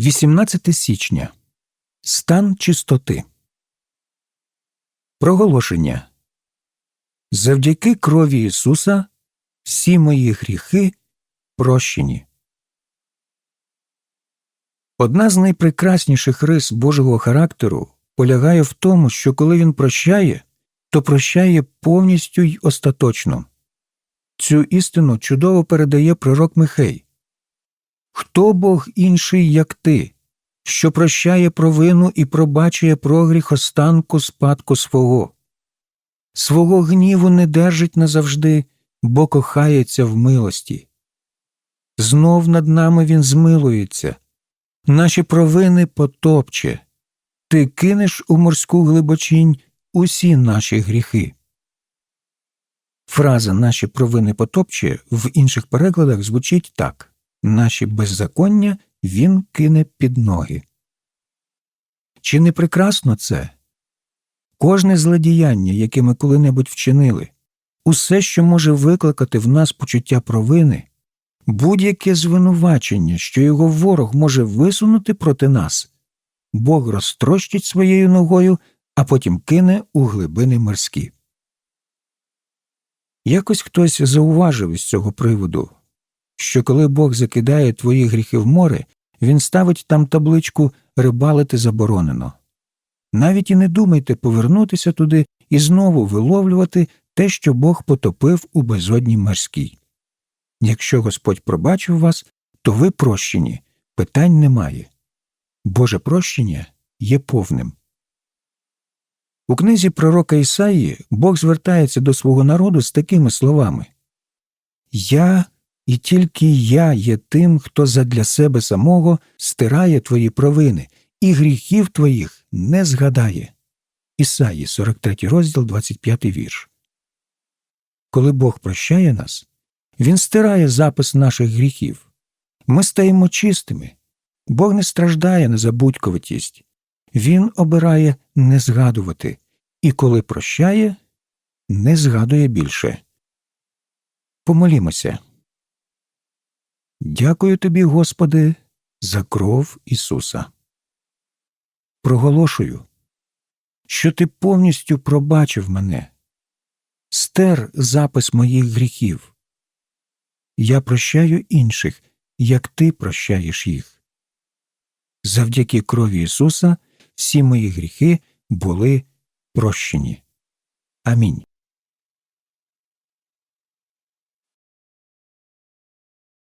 18 січня. Стан чистоти. Проголошення. Завдяки крові Ісуса всі мої гріхи прощені. Одна з найпрекрасніших рис Божого характеру полягає в тому, що коли він прощає, то прощає повністю й остаточно. Цю істину чудово передає пророк Михей. Хто Бог інший, як ти, що прощає провину і пробачує прогріх останку спадку свого? Свого гніву не держить назавжди, бо кохається в милості. Знов над нами він змилується, наші провини потопче, ти кинеш у морську глибочінь усі наші гріхи. Фраза наші провини потопче в інших перекладах звучить так наші беззаконня він кине під ноги. Чи не прекрасно це? Кожне злодіяння, яке ми коли-небудь вчинили, усе, що може викликати в нас почуття провини, будь-яке звинувачення, що його ворог може висунути проти нас, Бог розтрощить своєю ногою, а потім кине у глибини морські. Якось хтось зауважив із цього приводу, що коли Бог закидає твої гріхи в море, він ставить там табличку рибалити заборонено. Навіть і не думайте повернутися туди і знову виловлювати те, що Бог потопив у безодні морській. Якщо Господь пробачив вас, то ви прощені, питань немає. Боже прощення є повним. У книзі пророка Ісаї Бог звертається до свого народу з такими словами Я і тільки я є тим, хто задля себе самого стирає твої провини, і гріхів твоїх не згадає. Ісаї, 43 розділ, 25 вірш. Коли Бог прощає нас, Він стирає запис наших гріхів. Ми стаємо чистими. Бог не страждає на забудьковитість. Він обирає не згадувати, і коли прощає, не згадує більше. Помолімося. Дякую тобі, Господи, за кров Ісуса. Проголошую, що ти повністю пробачив мене, стер запис моїх гріхів. Я прощаю інших, як ти прощаєш їх. Завдяки крові Ісуса всі мої гріхи були прощені. Амінь.